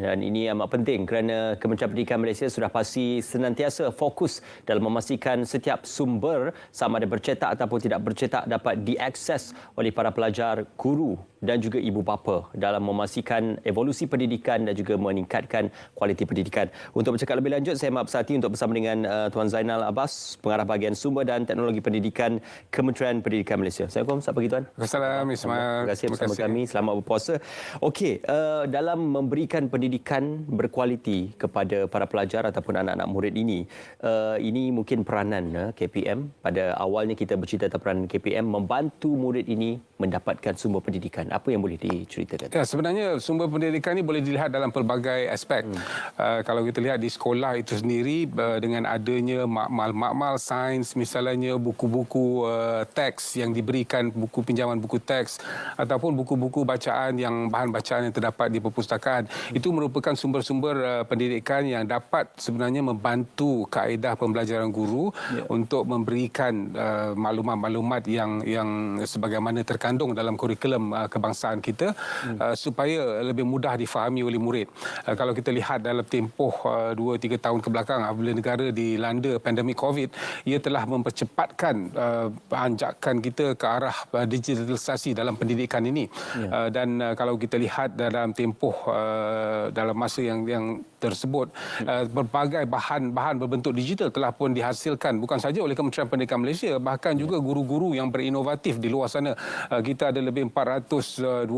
Dan ini amat penting kerana Kementerian Pendidikan Malaysia sudah pasti senantiasa fokus dalam memastikan setiap sumber sama ada bercetak ataupun tidak bercetak dapat diakses oleh para pelajar, guru dan juga ibu bapa dalam memastikan evolusi pendidikan dan juga meningkatkan kualiti pendidikan. Untuk bercakap lebih lanjut, saya maaf hati untuk bersama dengan uh, Tuan Zainal Abbas, Pengarah Bahagian Sumber dan Teknologi Pendidikan Kementerian Pendidikan Malaysia. Assalamualaikum, selamat pagi Tuan. Assalamualaikum, Ismail. Terima kasih bersama kami. Selamat berpuasa. Okey, uh, dalam memberikan pendidikan pendidikan berkualiti kepada para pelajar ataupun anak-anak murid ini. Uh, ini mungkin peranan uh, KPM. Pada awalnya kita bercerita tentang peranan KPM membantu murid ini mendapatkan sumber pendidikan. Apa yang boleh diceritakan? Ya, sebenarnya sumber pendidikan ini boleh dilihat dalam pelbagai aspek. Hmm. Uh, kalau kita lihat di sekolah itu sendiri uh, dengan adanya makmal-makmal sains misalnya buku-buku uh, teks yang diberikan buku pinjaman buku teks ataupun buku-buku bacaan yang bahan bacaan yang terdapat di perpustakaan hmm. itu merupakan sumber-sumber uh, pendidikan yang dapat sebenarnya membantu kaedah pembelajaran guru ya. untuk memberikan uh, maklumat-maklumat yang yang sebagaimana terkandung dalam kurikulum uh, kebangsaan kita hmm. uh, supaya lebih mudah difahami oleh murid. Uh, kalau kita lihat dalam tempoh 2-3 uh, tahun kebelakang apabila negara dilanda pandemik COVID, ia telah mempercepatkan uh, anjakan kita ke arah uh, digitalisasi dalam pendidikan ini. Ya. Uh, dan uh, kalau kita lihat dalam tempoh uh, dalam masa yang yang tersebut. Uh, berbagai bahan-bahan berbentuk digital telah pun dihasilkan bukan saja oleh Kementerian Pendidikan Malaysia bahkan juga guru-guru yang berinovatif di luar sana. Uh, kita ada lebih 412,000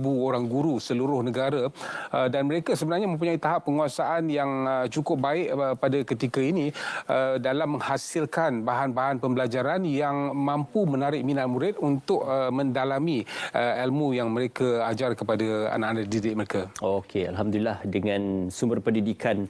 orang guru seluruh negara. Uh, dan mereka sebenarnya mempunyai tahap penguasaan yang uh, cukup baik uh, pada ketika ini uh, dalam menghasilkan bahan-bahan pembelajaran yang mampu menarik minat murid untuk uh, mendalami uh, ilmu yang mereka ajar kepada anak-anak didik mereka. Okey, alhamdulillah dengan sumber pendidikan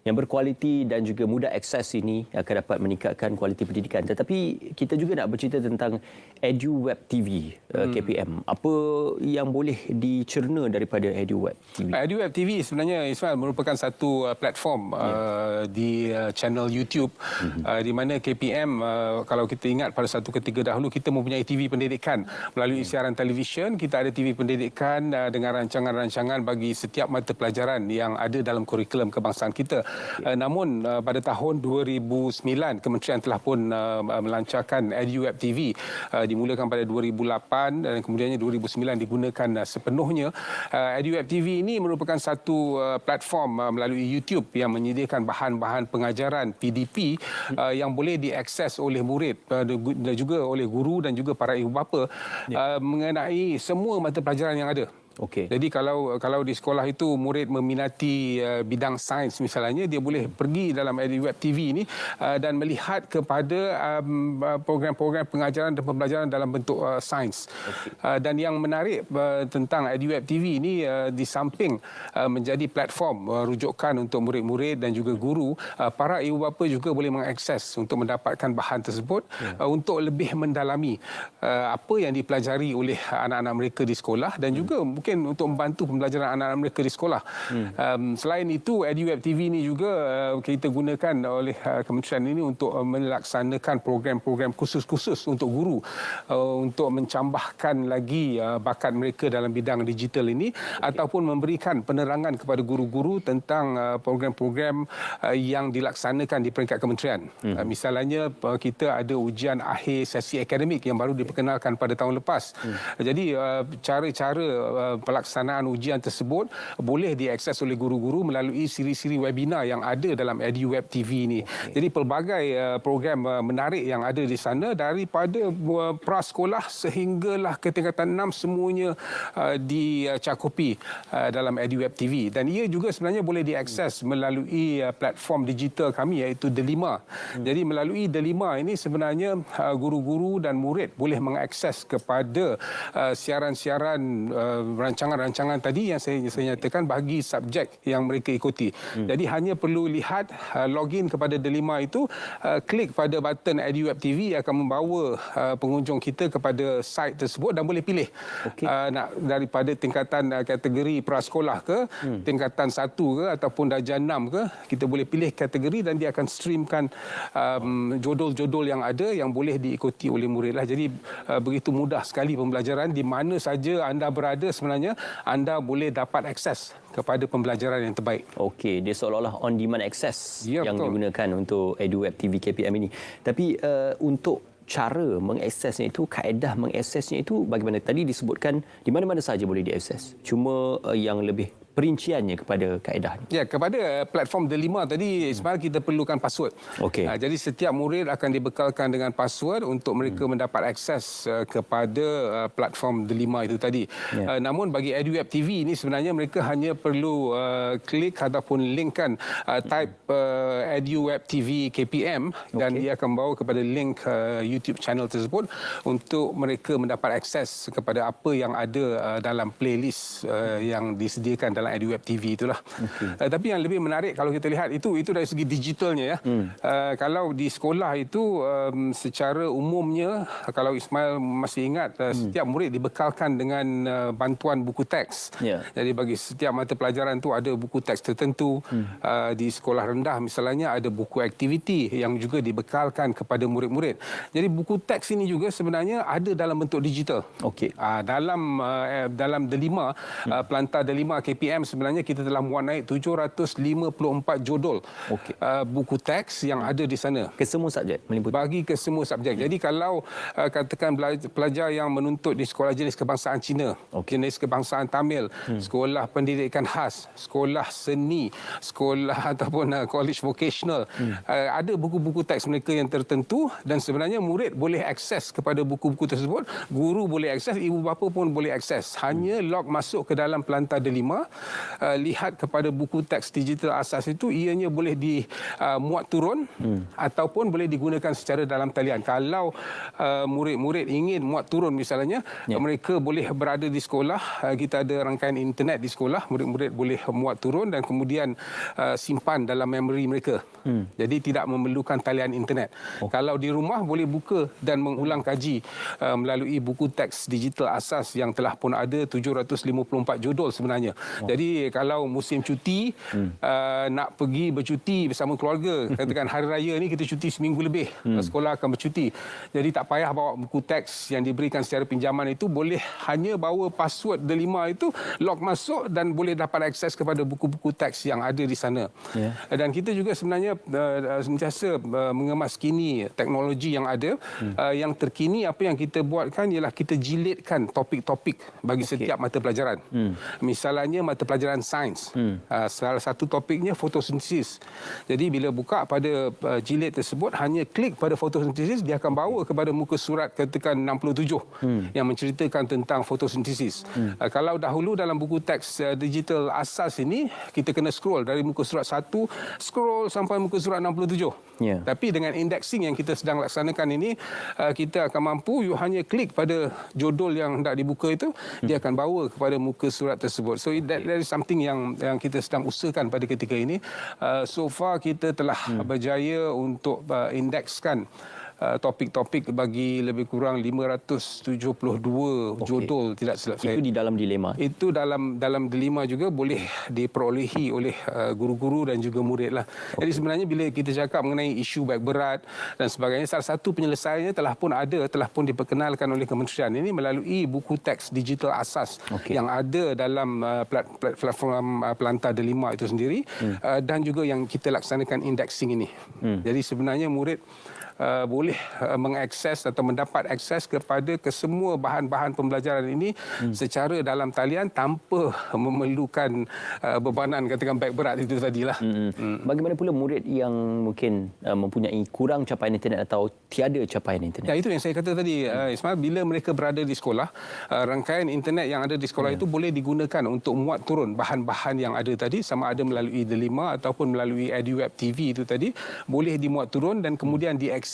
yang berkualiti dan juga mudah akses ini akan dapat meningkatkan kualiti pendidikan. Tetapi kita juga nak bercerita tentang EduWeb TV uh, hmm. KPM. Apa yang boleh dicerna daripada EduWeb TV? EduWeb TV sebenarnya Ismail merupakan satu uh, platform yeah. uh, di uh, channel YouTube hmm. uh, di mana KPM uh, kalau kita ingat pada satu ketika dahulu kita mempunyai TV pendidikan melalui hmm. siaran televisyen kita ada TV pendidikan uh, dengan rancangan-rancangan bagi setiap mata pelajaran yang ada dalam kurikulum kebangsaan kita. Uh, namun uh, pada tahun 2009 kementerian telah pun uh, melancarkan EduWeb TV uh, dimulakan pada 2008 dan kemudiannya 2009 digunakan uh, sepenuhnya. Uh, EduWeb TV ini merupakan satu uh, platform uh, melalui YouTube yang menyediakan bahan-bahan pengajaran PDP uh, yang boleh diakses oleh murid uh, dan juga oleh guru dan juga para ibu bapa ya. uh, mengenai semua mata pelajaran yang ada. Okay. Jadi kalau kalau di sekolah itu murid meminati uh, bidang sains misalnya dia boleh pergi dalam EduWeb TV ini uh, dan melihat kepada um, uh, program-program pengajaran dan pembelajaran dalam bentuk uh, sains. Okay. Uh, dan yang menarik uh, tentang EduWeb TV ini uh, di samping uh, menjadi platform uh, rujukan untuk murid-murid dan juga guru, uh, para ibu bapa juga boleh mengakses untuk mendapatkan bahan tersebut yeah. uh, untuk lebih mendalami uh, apa yang dipelajari oleh anak-anak mereka di sekolah dan hmm. juga mungkin mungkin untuk membantu pembelajaran anak-anak mereka di sekolah. Hmm. Um, selain itu, EduWeb TV ini juga uh, kita gunakan oleh uh, kementerian ini untuk uh, melaksanakan program-program khusus-khusus untuk guru uh, untuk mencambahkan lagi uh, bakat mereka dalam bidang digital ini okay. ataupun memberikan penerangan kepada guru-guru tentang uh, program-program uh, yang dilaksanakan di peringkat kementerian. Hmm. Uh, misalnya uh, kita ada ujian akhir sesi akademik yang baru diperkenalkan pada tahun lepas. Hmm. Uh, jadi uh, cara-cara uh, pelaksanaan ujian tersebut boleh diakses oleh guru-guru melalui siri-siri webinar yang ada dalam EduWeb TV ini. Okay. Jadi pelbagai uh, program uh, menarik yang ada di sana daripada uh, prasekolah sehinggalah ke tingkatan 6 semuanya dicakupi dalam EduWeb TV dan ia juga sebenarnya boleh diakses melalui platform digital kami iaitu Delima. Hmm. Jadi melalui Delima ini sebenarnya guru-guru dan murid boleh mengakses kepada siaran-siaran rancangan-rancangan tadi yang saya, saya nyatakan bagi subjek yang mereka ikuti. Hmm. Jadi hanya perlu lihat uh, login kepada Delima itu, uh, klik pada button EduWeb TV akan membawa uh, pengunjung kita kepada site tersebut dan boleh pilih okay. uh, nak daripada tingkatan uh, kategori prasekolah ke, hmm. tingkatan satu ke ataupun darjah enam ke, kita boleh pilih kategori dan dia akan streamkan um, jodol-jodol yang ada yang boleh diikuti oleh murid lah. Jadi uh, begitu mudah sekali pembelajaran di mana saja anda berada sebenarnya sebenarnya anda boleh dapat akses kepada pembelajaran yang terbaik. Okey, dia seolah-olah on demand access Ya, yang betul. digunakan untuk EduWeb TV KPM ini. Tapi uh, untuk cara mengaksesnya itu, kaedah mengaksesnya itu bagaimana? Tadi disebutkan di mana-mana saja boleh diakses. Cuma uh, yang lebih perinciannya kepada kaedah ni. Ya, kepada uh, platform Delima tadi Ismail kita perlukan password. Okey. Uh, jadi setiap murid akan dibekalkan dengan password untuk mereka hmm. mendapat akses uh, kepada uh, platform Delima itu tadi. Ya. Uh, namun bagi EduWeb TV ini sebenarnya mereka hanya perlu uh, klik ataupun linkkan uh, type uh, EduWeb TV KPM dan Okey. dia akan bawa kepada link uh, YouTube channel tersebut untuk mereka mendapat akses kepada apa yang ada uh, dalam playlist uh, yang disediakan dalam EduWeb TV itulah. Okay. Uh, tapi yang lebih menarik kalau kita lihat itu itu dari segi digitalnya ya. Hmm. Uh, kalau di sekolah itu um, secara umumnya kalau Ismail masih ingat uh, hmm. setiap murid dibekalkan dengan uh, bantuan buku teks. Ya. Jadi bagi setiap mata pelajaran tu ada buku teks tertentu. Hmm. Uh, di sekolah rendah misalnya ada buku aktiviti yang juga dibekalkan kepada murid-murid. Jadi buku teks ini juga sebenarnya ada dalam bentuk digital. Okey. Uh, dalam uh, dalam Delima hmm. uh, Pelantah Delima KPM sebenarnya kita telah muat naik 754 jodol Okey. uh, buku teks yang ada di sana Ke semua subjek meliputi. bagi ke semua subjek. Jadi kalau uh, katakan pelajar yang menuntut di sekolah jenis kebangsaan Cina, Okey. jenis kebangsaan Tamil, hmm. sekolah pendidikan khas, sekolah seni, sekolah ataupun uh, college vocational, hmm. uh, ada buku-buku teks mereka yang tertentu dan sebenarnya murid boleh akses kepada buku-buku tersebut, guru boleh akses, ibu bapa pun boleh akses. Hanya log masuk ke dalam Pelantar Delima, uh, lihat kepada buku teks digital asas itu ianya boleh dimuat turun hmm. ataupun boleh digunakan secara dalam talian. Kalau uh, murid-murid ingin muat turun misalnya, Ya. mereka boleh berada di sekolah, uh, kita ada rangkaian internet di sekolah, murid-murid boleh muat turun dan kemudian uh, simpan dalam memori mereka. Hmm. Jadi tidak memerlukan talian internet. Oh. Kalau di rumah boleh buka dan mengulang kaji uh, melalui buku teks digital asas yang telah pun ada 754 judul sebenarnya. Oh. Jadi kalau musim cuti hmm. uh, nak pergi bercuti bersama keluarga, katakan hari raya ni kita cuti seminggu lebih, hmm. sekolah akan bercuti. Jadi tak payah bawa buku teks yang diberikan secara pinjaman itu boleh hanya bawa password delima itu log masuk dan boleh dapat akses kepada buku-buku teks yang ada di sana. Ya. Dan kita juga sebenarnya uh, sentiasa uh, mengemas kini teknologi yang ada. Hmm. Uh, yang terkini apa yang kita buatkan ialah kita jilidkan topik-topik bagi okay. setiap mata pelajaran. Hmm. Misalnya mata pelajaran sains. Hmm. Uh, salah satu topiknya fotosintesis. Jadi bila buka pada uh, jilid tersebut hanya klik pada fotosintesis dia akan bawa kepada muka surat katakan 67 hmm. yang menceritakan tentang fotosintesis. Hmm. Uh, kalau dahulu dalam buku teks uh, digital asas ini kita kena scroll dari muka surat 1 scroll sampai muka surat 67. Ya. Tapi dengan indexing yang kita sedang laksanakan ini uh, kita akan mampu you hanya klik pada jodol yang hendak dibuka itu hmm. dia akan bawa kepada muka surat tersebut. So that, that is something yang yang kita sedang usahakan pada ketika ini. Uh, so far kita telah hmm. berjaya untuk uh, indekskan topik-topik bagi lebih kurang 572 okay. jodol tidak silap saya. Itu di dalam dilema. Itu dalam dalam dilema juga boleh diperolehi oleh uh, guru-guru dan juga murid lah. Okay. Jadi sebenarnya bila kita cakap mengenai isu baik berat dan sebagainya, salah satu penyelesaiannya telah pun ada, telah pun diperkenalkan oleh kementerian ini melalui buku teks digital asas Okay. yang ada dalam uh, plat, plat, platform uh, Pelantar Delima itu sendiri hmm. uh, dan juga yang kita laksanakan indexing ini. Hmm. Jadi sebenarnya murid Uh, boleh uh, mengakses atau mendapat akses kepada kesemua bahan-bahan pembelajaran ini hmm. secara dalam talian tanpa memerlukan uh, bebanan katakan baik berat itu tadilah. Hmm. Hmm. Bagaimana pula murid yang mungkin uh, mempunyai kurang capaian internet atau tiada capaian internet? Ya itu yang saya kata tadi uh, Ismail bila mereka berada di sekolah uh, rangkaian internet yang ada di sekolah ya. itu boleh digunakan untuk muat turun bahan-bahan yang ada tadi sama ada melalui Delima ataupun melalui EduWeb TV itu tadi boleh dimuat turun dan kemudian diakses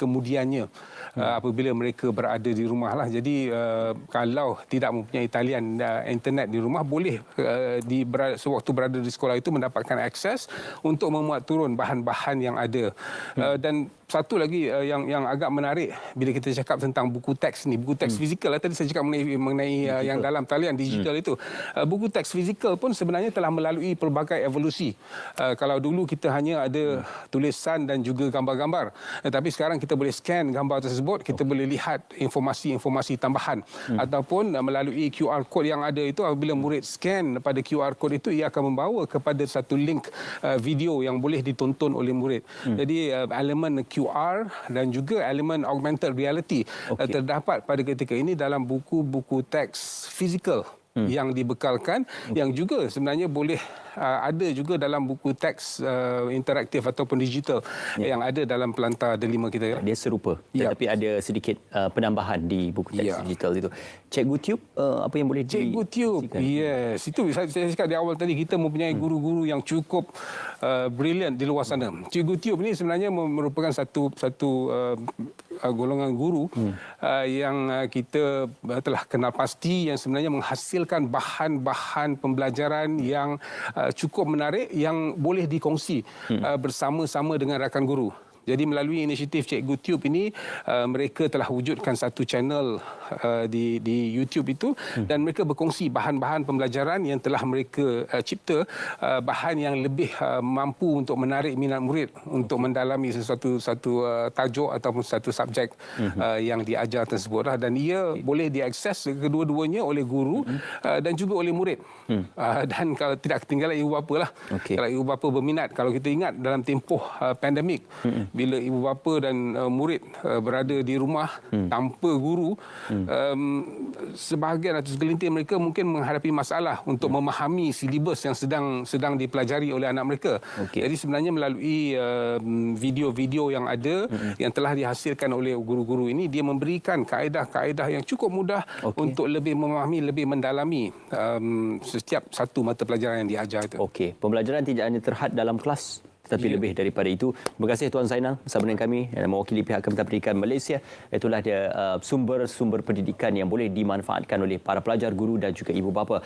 kemudiannya hmm. uh, apabila mereka berada di rumah lah jadi uh, kalau tidak mempunyai talian uh, internet di rumah boleh uh, di berada, sewaktu berada di sekolah itu mendapatkan akses untuk memuat turun bahan-bahan yang ada hmm. uh, dan satu lagi uh, yang yang agak menarik bila kita cakap tentang buku teks ni buku teks hmm. fizikal lah tadi saya cakap mengenai mengenai uh, yang dalam talian digital hmm. itu uh, buku teks fizikal pun sebenarnya telah melalui pelbagai evolusi uh, kalau dulu kita hanya ada hmm. tulisan dan juga gambar-gambar Tetapi sekarang kita boleh scan gambar tersebut, kita boleh lihat informasi-informasi tambahan hmm. ataupun uh, melalui QR code yang ada itu apabila murid scan pada QR code itu ia akan membawa kepada satu link uh, video yang boleh ditonton oleh murid. Hmm. Jadi uh, elemen QR dan juga elemen augmented reality okay. uh, terdapat pada ketika ini dalam buku-buku teks fizikal hmm. yang dibekalkan hmm. yang juga sebenarnya boleh uh, ada juga dalam buku teks uh, interaktif ataupun digital ya. yang ada dalam pelantar delima kita. Dia serupa ya. tetapi ada sedikit uh, penambahan di buku teks ya. digital itu. Cikgu Tube uh, apa yang boleh Cikgu Tube. Yes, itu saya, saya cakap di awal tadi kita mempunyai hmm. guru-guru yang cukup uh, brilliant di luar sana. Cikgu Tube ini sebenarnya merupakan satu satu uh, golongan guru hmm. uh, yang uh, kita uh, telah kenal pasti yang sebenarnya menghasilkan bahan-bahan pembelajaran yang uh, Uh, cukup menarik yang boleh dikongsi hmm. uh, bersama-sama dengan rakan guru. Jadi melalui inisiatif Cikgu Tube ini uh, mereka telah wujudkan satu channel uh, di di YouTube itu hmm. dan mereka berkongsi bahan-bahan pembelajaran yang telah mereka uh, cipta uh, bahan yang lebih uh, mampu untuk menarik minat murid untuk mendalami sesuatu satu uh, tajuk ataupun satu subjek hmm. uh, yang diajar tersebut lah. dan ia boleh diakses kedua-duanya oleh guru hmm. uh, dan juga oleh murid. Hmm. Uh, dan kalau tidak ketinggalan ibu bapa lah. Okay. Kalau ibu bapa berminat kalau kita ingat dalam tempoh uh, pandemik hmm bila ibu bapa dan uh, murid uh, berada di rumah hmm. tanpa guru hmm. Um, sebahagian atau segelintir mereka mungkin menghadapi masalah untuk hmm. memahami silibus yang sedang sedang dipelajari oleh anak mereka. Okay. Jadi sebenarnya melalui uh, video-video yang ada hmm. yang telah dihasilkan oleh guru-guru ini dia memberikan kaedah-kaedah yang cukup mudah okay. untuk lebih memahami lebih mendalami um, setiap satu mata pelajaran yang diajar itu. Okey, pembelajaran tidak hanya terhad dalam kelas tetapi yeah. lebih daripada itu. Terima kasih Tuan Zainal bersama dengan kami yang mewakili pihak Kementerian Pendidikan Malaysia. Itulah dia uh, sumber-sumber pendidikan yang boleh dimanfaatkan oleh para pelajar, guru dan juga ibu bapa.